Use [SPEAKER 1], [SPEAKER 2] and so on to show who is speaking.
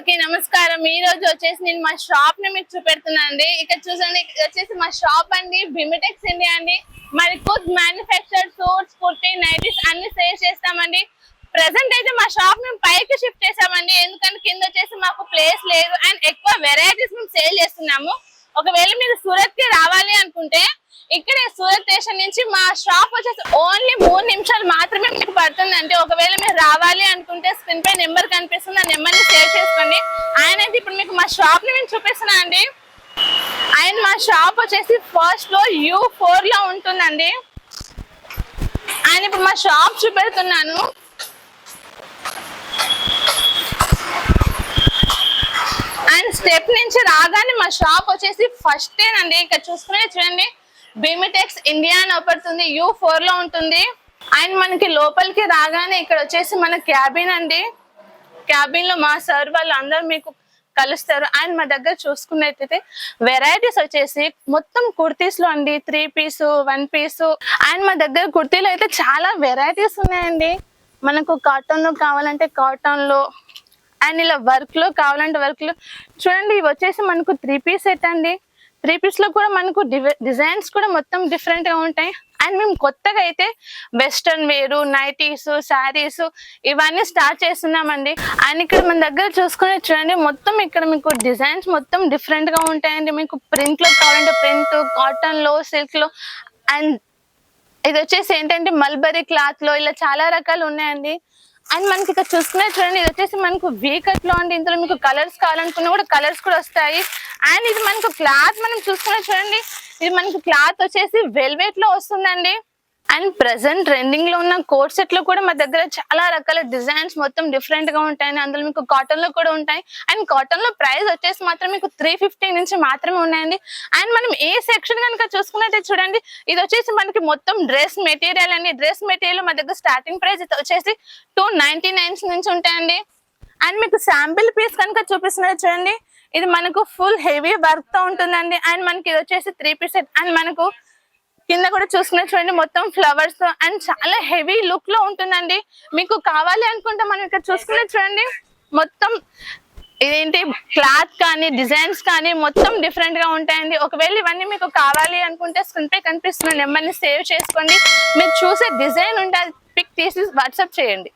[SPEAKER 1] అందరికీ నమస్కారం. ఈ రోజు వచ్చేసి నేను మా షాప్ని మీకు చూపెడుతున్నానండి. ఇక్కడ చూసండి వచ్చేసి మా షాప్ అండి బిమిటెక్స్ ఇండియా అండి. మరి కుడ్ మ్యానుఫ్యాక్చర్ సూట్స్ కుర్తీ నైటీస్ అన్ని సేల్ చేస్తామండి. ప్రెసెంట్ అయితే మా షాప్ మేము పైకి షిఫ్ట్ చేసామండి. ఎందుకంటే కింద వచ్చేసి మాకు ప్లేస్ లేదు. అండ్ ఎక్కువ వెరైటీస్ మేము సేల్ చేస్తున్నాము. ఒకవేళ మీరు సూరత్కి రావాలి అనుకుంటే ఇక్కడే సూరత్ స్టేషన్ నుంచి మా షాప్ వచ్చేసి ఓన్లీ మూడు నిమిషాలు మాత్రమే మీకు పడుతుంది. అంటే ఒకవేళ మీరు రావాలి అనుకుంటే స్క్రీన్ పై నెంబర్ కనిపిస్తుంది. ఆ నెంబర్ని సేవ్ చేసుకోండి. ఆయన అయితే ఇప్పుడు మీకు మా షాప్ని నేను చూపిస్తున్నా అండి. ఆయన మా షాప్ వచ్చేసి ఫస్ట్లో యూ ఫోర్లో ఉంటుందండి. ఆయన ఇప్పుడు మా షాప్ చూపెడుతున్నాను. అండ్ స్టెప్ నుంచి రాగానే మా షాప్ వచ్చేసి ఫస్ట్ అండి ఇక్కడ చూసుకునే చూడండి. బీమిటెక్స్ ఇండియా అని అవుతుంది యూ ఫోర్లో ఉంటుంది. అండ్ మనకి లోపలికి రాగానే ఇక్కడ వచ్చేసి మన క్యాబిన్ అండి. క్యాబిన్లో మా సార్ వాళ్ళు అందరూ మీకు కలుస్తారు. అండ్ మా దగ్గర చూసుకున్నట్టయితే వెరైటీస్ వచ్చేసి మొత్తం కుర్తీస్లో అండి three piece one piece and మా దగ్గర కుర్తీలు అయితే చాలా వెరైటీస్ ఉన్నాయండి. మనకు కాటన్లో కావాలంటే కాటన్లో అండ్ ఇలా వర్క్లో కావాలంటే వర్క్లో. చూడండి ఇవి వచ్చేసి మనకు త్రీ పీస్ సెట్ అండి. త్రీ పీస్లో కూడా మనకు డిజైన్స్ కూడా మొత్తం డిఫరెంట్గా ఉంటాయి. అండ్ మేము కొత్తగా అయితే వెస్టర్న్ వేరు నైటీస్ శారీస్ ఇవన్నీ స్టార్ట్ చేస్తున్నామండి. అండ్ ఇక్కడ మన దగ్గర చూసుకుని చూడండి మొత్తం ఇక్కడ మీకు డిజైన్స్ మొత్తం డిఫరెంట్గా ఉంటాయండి. మీకు ప్రింట్లో కావాలంటే ప్రింట్ కాటన్లో సిల్క్లో అండ్ ఇది వచ్చేసి ఏంటంటే మల్బరీ క్లాత్లో ఇలా చాలా రకాలు ఉన్నాయండి. అండ్ మనకి ఇక్కడ చూసుకునే చూడండి ఇది వచ్చేసి మనకు వీ కట్లో అండి. ఇందులో మీకు కలర్స్ కావాలనుకున్నా కూడా కలర్స్ కూడా వస్తాయి. అండ్ ఇది మనకు క్లాత్ మనం చూసుకున్నా చూడండి ఇది మనకు క్లాత్ వచ్చేసి వెల్వెట్లో వస్తుందండి. అండ్ ప్రెసెంట్ ట్రెండింగ్లో ఉన్న కోట్ సెట్లో కూడా మా దగ్గర చాలా రకాల డిజైన్స్ మొత్తం డిఫరెంట్గా ఉంటాయి అందులో మీకు కాటన్లో కూడా ఉంటాయి. అండ్ కాటన్లో ప్రైస్ వచ్చేసి మాత్రం మీకు త్రీ ఫిఫ్టీ నుంచి మాత్రమే ఉన్నాయండి. అండ్ మనం ఏ సెక్షన్ కనుక చూసుకున్నట్టే చూడండి ఇది వచ్చేసి మనకి మొత్తం డ్రెస్ మెటీరియల్ అండి. డ్రెస్ మెటీరియల్ మా దగ్గర స్టార్టింగ్ ప్రైస్ వచ్చేసి టూ నైన్టీ నుంచి ఉంటాయండి. అండ్ మీకు శాంపిల్ పీస్ కనుక చూపిస్తున్నది చూడండి ఇది మనకు ఫుల్ హెవీ వర్క్తో ఉంటుందండి. అండ్ మనకి ఇది వచ్చేసి త్రీ పీస్ అండ్ మనకు కింద కూడా చూసుకునే చూడండి మొత్తం ఫ్లవర్స్తో అండ్ చాలా హెవీ లుక్లో ఉంటుందండి. మీకు కావాలి అనుకుంటే మనం ఇక్కడ చూసుకునే చూడండి మొత్తం ఇదేంటి క్లాత్ కానీ డిజైన్స్ కానీ మొత్తం డిఫరెంట్గా ఉంటాయండి. ఒకవేళ ఇవన్నీ మీకు కావాలి అనుకుంటే స్క్రీన్ పై కనిపిస్తున్న నెంబర్ని సేవ్ చేసుకోండి. మీరు చూసే డిజైన్ ఉంటే పిక్ తీసి వాట్సాప్ చేయండి.